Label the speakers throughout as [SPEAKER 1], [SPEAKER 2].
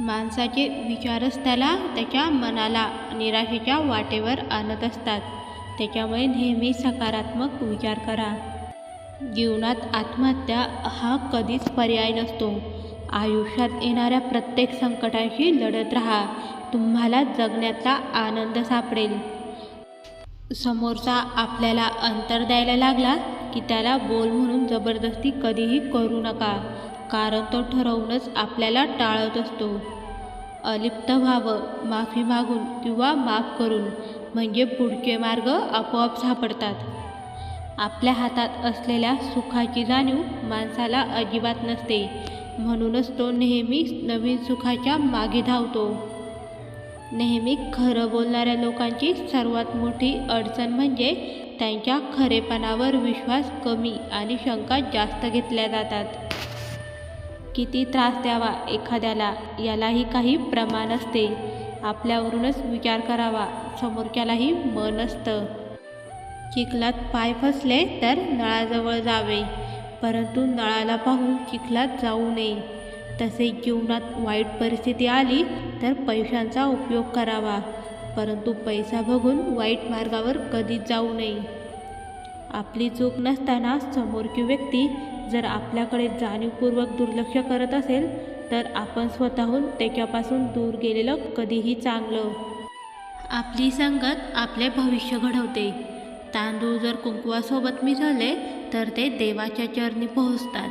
[SPEAKER 1] माणसाचे विचारच त्याला त्याच्या मनाला निराशेच्या वाटेवर आणत असतात. त्याच्यामुळे नेहमी सकारात्मक विचार करा. जीवनात आत्महत्या हा कधीच पर्याय नसतो. आयुष्यात येणाऱ्या प्रत्येक संकटाशी लढत राहा. तुम्हाला जगण्याचा आनंद सापडेल. समोरचा आपल्याला अंतर द्यायला लागला की त्याला बोल म्हणून जबरदस्ती कधीही करू नका. कारण तो ठरवूनच आपल्याला टाळत असतो. अलिप्त व्हावं माफी मागून किंवा माफ करून म्हणजे पुढचे मार्ग आपोआप सापडतात. आपल्या हातात असलेल्या सुखाची जाणीव माणसाला अजिबात नसते. म्हणूनच तो नेहमी नवीन सुखाच्या मागे धावतो. नेहमी खरं बोलणाऱ्या लोकांची सर्वात मोठी अडचण म्हणजे त्यांच्या खरेपणावर विश्वास कमी आणि शंका जास्त घेतल्या जातात. किती त्रास द्यावा एखाद्याला यालाही काही प्रमाण असते. आपल्यावरूनच विचार करावा समोरच्यालाही मन असतं. चिखलात पाय फसले तर नळाजवळ जावे परंतु नळाला पाहून चिखलात जाऊ नये. तसेच जीवनात वाईट परिस्थिती आली तर पैशांचा उपयोग करावा परंतु पैसा बघून वाईट मार्गावर कधीच जाऊ नये. आपली चूक नसताना समोरची व्यक्ती जर आपल्याकडे जाणीवपूर्वक दुर्लक्ष करत असेल तर आपण स्वतःहून त्याच्यापासून दूर गेलेलं कधीही चांगलं. आपली संगत आपले भविष्य घडवते. तांदूळ जर कुंकवासोबत मिसळले तर ते देवाच्या चरणी पोहोचतात.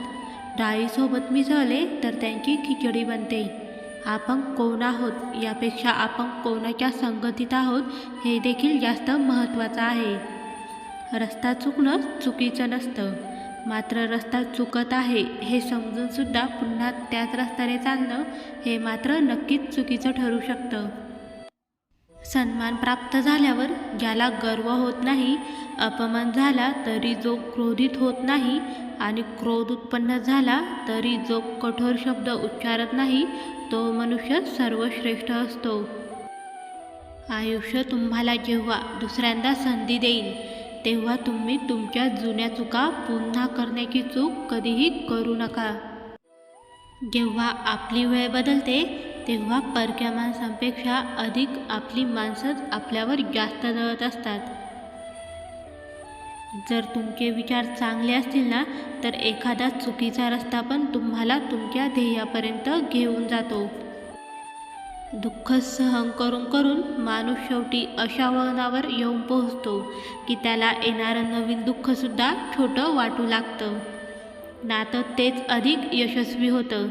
[SPEAKER 1] डाळीसोबत मिसळले तर त्यांची खिचडी बनते. आपण कोण आहोत यापेक्षा आपण कोणाच्या संगतीत आहोत हे देखील जास्त महत्त्वाचं आहे. रस्ता चुकणं चुकीचं नसतं. मात्र रस्ता चुकत आहे हे समजूनसुद्धा पुन्हा त्याच रस्त्याने चालणं हे मात्र नक्कीच चुकीचं ठरू शकतं. सन्मान प्राप्त झाल्यावर ज्याला गर्व होत नाही अपमान झाला तरी जो क्रोधित होत नाही आणि क्रोध उत्पन्न झाला तरी जो कठोर शब्द उच्चारत नाही तो मनुष्य सर्वश्रेष्ठ असतो. आयुष्य तुम्हाला जेव्हा दुसऱ्यांदा संधी देईल तेव्हा तुम्ही तुमच्या जुन्या चुका पुन्हा करण्याची चूक कधीही करू नका. जेव्हा आपली वेळ बदलते तेव्हा परक्या माणसांपेक्षा अधिक आपली माणसंच आपल्यावर जास्त जळत असतात. जर तुमचे विचार चांगले असतील ना तर एखादा चुकीचा रस्ता पण तुम्हाला तुमच्या ध्येयापर्यंत घेऊन जातो. दुःख सहन करून करून माणूस शेवटी अशा वळणावर येऊन पोहोचतो की त्याला येणारं नवीन दुःखसुद्धा छोटं वाटू लागतं. नातं तेच अधिक यशस्वी होतं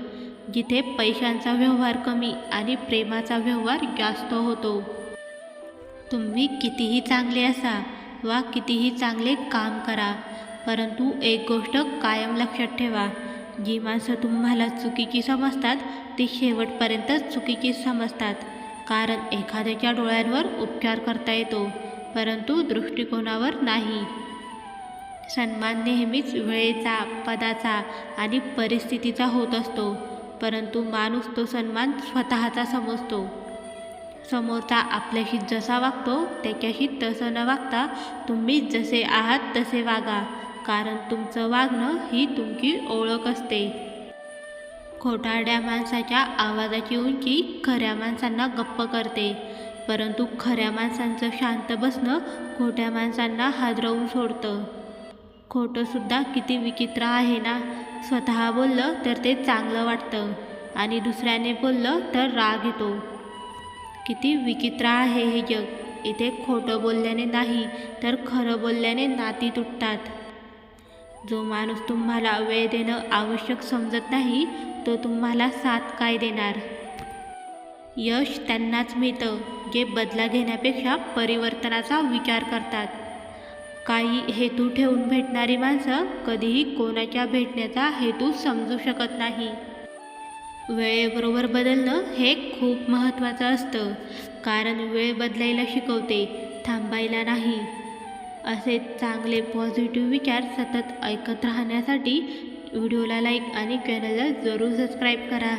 [SPEAKER 1] जिथे पैशांचा व्यवहार कमी आणि प्रेमाचा व्यवहार जास्त होतो. तुम्ही कितीही चांगले असा वा कितीही चांगले काम करा परंतु एक गोष्ट कायम लक्षात ठेवा जी माणसं तुम्हाला चुकीची समजतात ती शेवटपर्यंत चुकीची समजतात कारण एखाद्याच्या डोळ्यांवर उपचार करता येतो परंतु दृष्टिकोनावर नाही. सन्मान नेहमीच वेळेचा पदाचा आणि परिस्थितीचा होत असतो परंतु माणूस तो सन्मान स्वतःचा समजतो. समोरचा आपल्याशी जसा वागतो त्याच्याशी तसं न वागता तुम्ही जसे आहात तसे वागा कारण तुमचं वागणं ही तुमची ओळख असते. खोटारड्या माणसाच्या आवाजाची उंची खऱ्या माणसांना गप्प करते. परंतु खऱ्या माणसांचं शांत बसणं खोट्या माणसांना हादरवून सोडतं. खोटंसुद्धा किती विचित्र आहे ना? स्वतः बोललं तर ते चांगलं वाटतं आणि दुसऱ्याने बोललं तर राग येतो. किती विचित्र आहे हे जग. इथे खोटं बोलल्याने नाही तर खरं बोलल्याने नाती तुटतात. जो माणूस तुम्हाला वेळ देणं आवश्यक समजत नाही तो तुम्हाला साथ काय देणार? यश त्यांनाच मिळतं जे बदला घेण्यापेक्षा परिवर्तनाचा विचार करतात. काही हेतू ठेवून भेटणारी माणसं कधीही कोणाच्या भेटण्याचा हेतू समजू शकत नाही. वेळेबरोबर बदलणं हे खूप महत्त्वाचं असतं कारण वेळ बदलायला शिकवते थांबायला नाही. असे चांगले पॉझिटिव्ह विचार सतत ऐकत राहण्यासाठी व्हिडिओला लाईक आणि चॅनलला जरूर सबस्क्राईब करा.